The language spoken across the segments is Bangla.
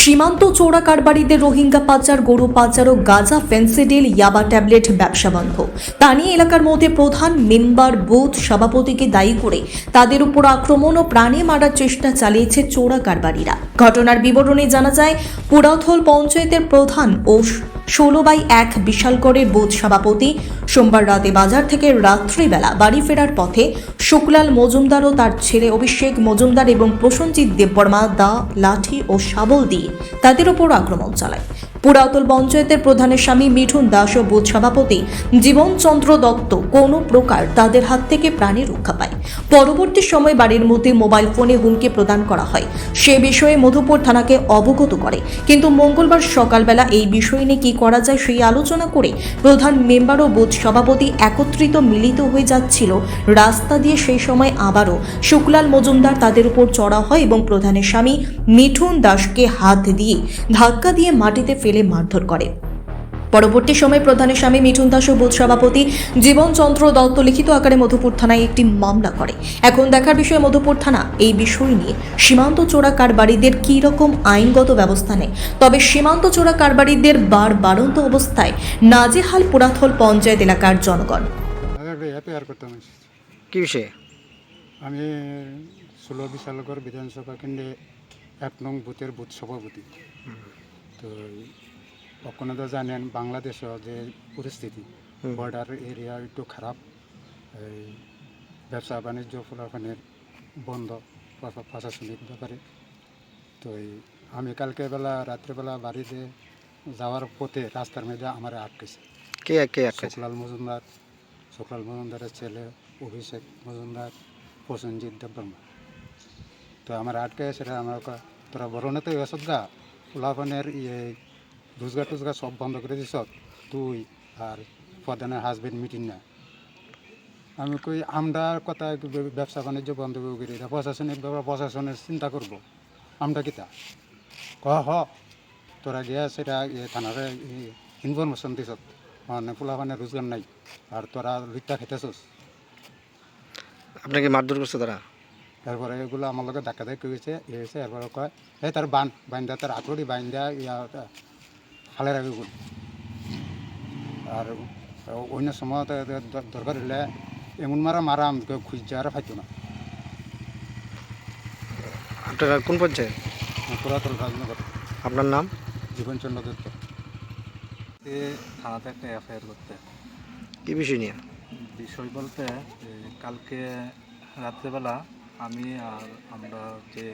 সীমান্ত চোরা কারবারিদের রোহিঙ্গা পাচার, গরু পাচার ও গাজা, ফেন্সিডিল, ইয়াবা ট্যাবলেট ব্যবসা বন্ধ। তা নিয়ে এলাকার মধ্যে প্রধান মেম্বার বুথ সভাপতিকে দায়ী করে তাদের উপর আক্রমণ ও প্রাণে মারার চেষ্টা চালিয়েছে চোরা কারবারিরা। ঘটনার বিবরণে জানা যায়, পুরাথল পঞ্চায়েতের প্রধান ও ষোলো বাই এক বিশালগড়ের বোধ সভাপতি। সোমবার রাতে বাজার থেকে রাত্রিবেলা বাড়ি ফেরার পথে শুকলাল মজুমদার ও তার ছেলে অভিষেক মজুমদার এবং প্রসঞ্জিৎ দেববর্মা দা, লাঠি ও শাবল দিয়ে তাদের ওপর আক্রমণ চালায়। পুরাতল পঞ্চায়েতের প্রধানের স্বামী মিঠুন দাস ও বোধ সভাপতি জীবনচন্দ্র দত্ত কোনো প্রকার তাদের হাত থেকে প্রাণে রক্ষা পায়। পরবর্তী সময় বাড়ির মধ্যে মোবাইল ফোনে হুমকি প্রদান করা হয়। সে বিষয়ে মধুপুর থানাকে অবগত করে। কিন্তু মঙ্গলবার সকালবেলা এই বিষয় নিয়ে কি করা যায় সেই আলোচনা করে প্রধান মেম্বার ও বোধ সভাপতি একত্রিত মিলিত হয়ে যাচ্ছিল। রাস্তা দিয়ে সেই সময় আবারও শুক্লাল মজুমদার তাদের উপর চড়া হয় এবং প্রধানের স্বামী মিঠুন দাসকে হাত দিয়ে ধাক্কা দিয়ে মাটিতে ফেলে মারধর করে। পরবর্তী সময় প্রধানের স্বামী মিঠুন দাস ও বুথ সভাপতি। জীবনচন্দ্র দত্ত লিখিত আকারে মধুপুর থানায় একটি মামলা করে। এখন দেখার বিষয়ে মধুপুর থানা এই বিষয় নিয়ে। সীমান্ত চোরা কারবারিদের কী রকম আইনগত ব্যবস্থা নেয়? তবে সীমান্ত চোরা কারবারিদের বার বাড়ন্ত অবস্থায় নাজেহাল পুরাথল পঞ্চায়েত এলাকার জনগণ। কি বিষয়ে? আমি ষোলো বিশালগড় বিধানসভা কেন্দ্রে এক নং বুথের বুথ সভাপতি। তো আপনারা তো জানেন বাংলাদেশও যে পরিস্থিতি বর্ডার এরিয়া একটু খারাপ এই ব্যবসা বাণিজ্য ফলাফলের বন্ধ প্র- প্রশাসনিক ব্যাপারে। তো এই আমি কালকে বেলা রাত্রেবেলা বাড়িতে যাওয়ার পথে রাস্তার মধ্যে আমার আটকেছে। কে কে শুক্লাল মজুমদার শুক্লাল মজুমদারের ছেলে অভিষেক মজুমদার প্রসেনজিৎ দেববর্মা। তো আমার আটকে সেটা আমার তোরা বরণে তো এসব গা? ফুলাফানের ইয়ে রোজগার টোজগার সব বন্ধ করে দিস তুই আর প্রধানের হাজবেন্ড মিটিং না। আমি কই আমরা কথা ব্যবসা বাণিজ্য বন্ধ করে এটা প্রশাসনিক ব্যাপার প্রশাসনের চিন্তা করব। আমরা কিতা ক হ। তোরা গিয়া সেটা থানারে ইনফরমেশন দিছ। মানে পোলাপানে রোজগার নাই। আর তোরা লিটটা খেতেছস। আপনাকে মারধর করছে তারা? তারপরে এগুলো আমার লগে ধাক্কা ধাক্কি হয়েছে এ হয়েছে এরপরে কয় এই তার বান বাইন্দা তার আকড়ি বাইন্দা ইয়া ফালে রাখি গুল। আর অন্য সময় দরকার হলে এমন মারা মারা আমি খুঁজছে আর ফাইতো না। আপনারা কোন পঞ্চায়েত? পুরাতন রাজনগর আপনার নাম? জীবনচন্দ্র দত্ত। এ থানাতে একটা এফআইআর করতে। কি বিষয় নিয়ে? বিষয় বলতে কালকে রাত্রেবেলা আমি আর আমরা যে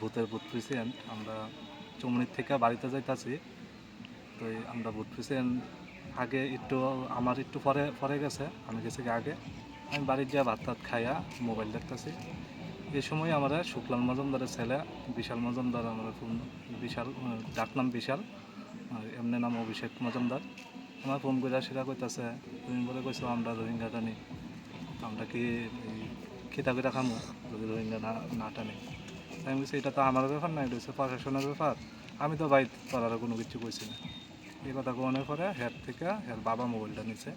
ভূতের ভূত প্রেসিডেন্ট আমরা চমনির থেকে বাড়িতে যাইতাছি। তো আমরা প্রেসিডেন্ট আগে একটু আমার একটু পরে পরে গেছে আমি গেছি আগে। আমি বাড়ির যা ভাত টাত খাইয়া মোবাইল দেখতেছি। এই সময় আমরা শুক্লাল মজুমদারের ছেলে বিশাল মজুমদার আমার ফোন বিশাল উম, ডাক নাম বিশাল আর এমনি নাম অভিষেক মজুমদার। আমার ফোন করে সেটা কইতাছে তুমি বলে কইছো আমরা রোহিঙ্গা টানি। আমরা কি খিতা করে খামো যদি রোহিঙ্গা না না টানি? আমি বলছি এটা তো আমার ব্যাপার না এটা হচ্ছে প্রশাসনের ব্যাপার। আমি তো বাইর করার কোনো কিছু কইছি না। এই কথা মনে পরে হেড থেকে হের বাবা মোবাইলটা নিছে।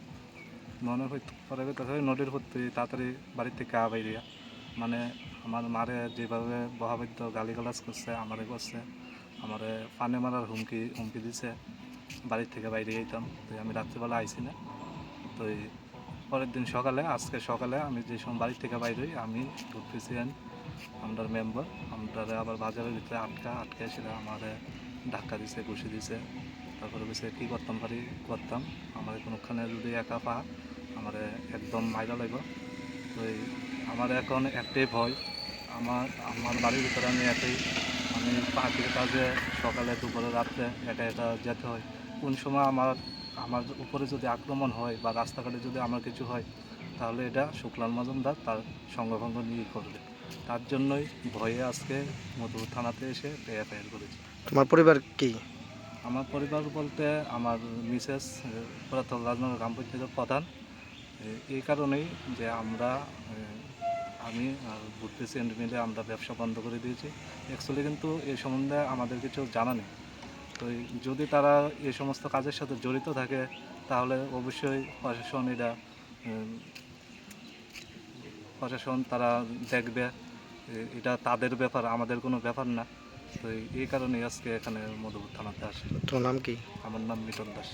মনে হয় পরে কথা নোটের প্রতি তাড়াতাড়ি বাড়ির থেকে আ বাইরিয়া মানে আমার মারে যেভাবে বহাবাদ্য গালিগালাজ করছে, আমারে করছে, আমারে পানে মারার হুমকি হুমকি দিছে বাড়ির থেকে বাইরে যেতাম তো আমি রাত্রিবেলা আইসি না। তো পরের দিন সকালে, আজকে সকালে আমি যে সময় বাড়ির থেকে বাইরে আমি গ্রুপ প্রেসিডেন্ট আমরার মেম্বার আমরা আবার বাজারের ভিতরে আটকা, আটকে সেটা আমারে ধাক্কা দিছে, ঘুষি দিছে। তারপরে বলছে কী করতাম পারি করতাম। আমার কোনোখানে যদি একা পা, আমার একদম মাইরা লাগবে তো আমার এখন একটাই ভয় আমার আমার বাড়ির ভিতরে আমি একাই। আমি পাখির কাজে সকালে, দুপুরে, রাত্রে এটা এটা যেতে হয়। কোন সময় আমার আমার উপরে যদি আক্রমণ হয় বা রাস্তাঘাটে যদি আমার কিছু হয়, তাহলে এটা শুক্লাল মজুমদার তার সঙ্গভঙ্গ নিয়ে করবে। তার জন্যই ভয়ে আজকে মধুপুর থানাতে এসে এফআইআর করেছি। তোমার পরিবার কি? আমার পরিবার বলতে আমার মিসেস পুরাতন রাজনগর গ্রাম পঞ্চায়েতের প্রধান এই কারণেই যে আমরা আমি আর বুথ প্রেসিডেন্ট মিলে আমরা ব্যবসা বন্ধ করে দিয়েছি। অ্যাকচুয়ালি কিন্তু এই সম্বন্ধে আমাদের কিছু জানা নেই। তো যদি তারা এই সমস্ত কাজের সাথে জড়িত থাকে, তাহলে অবশ্যই প্রশাসন এটা প্রশাসন তারা দেখবে। এটা তাদের ব্যাপার, আমাদের কোনো ব্যাপার না। তো এই- কারণে আজকে এখানে মধুপুর থানাতে আসি তোমার নাম কি? আমার নাম মিটন দাস।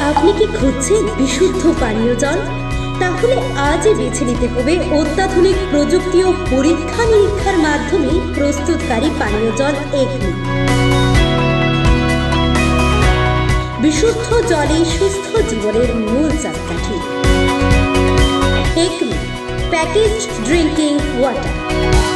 আপনি কি খুঁজছেন বিশুদ্ধ পানীয় জল? তাহলে আজই বেছে নিতে হবে অত্যাধুনিক প্রযুক্তি ও পরীক্ষা নিরীক্ষার মাধ্যমে প্রস্তুতকারী পানীয় জল এগনি। বিশুদ্ধ জলে সুস্থ জীবনের মূল চাকাঠি। Acme package drinking water.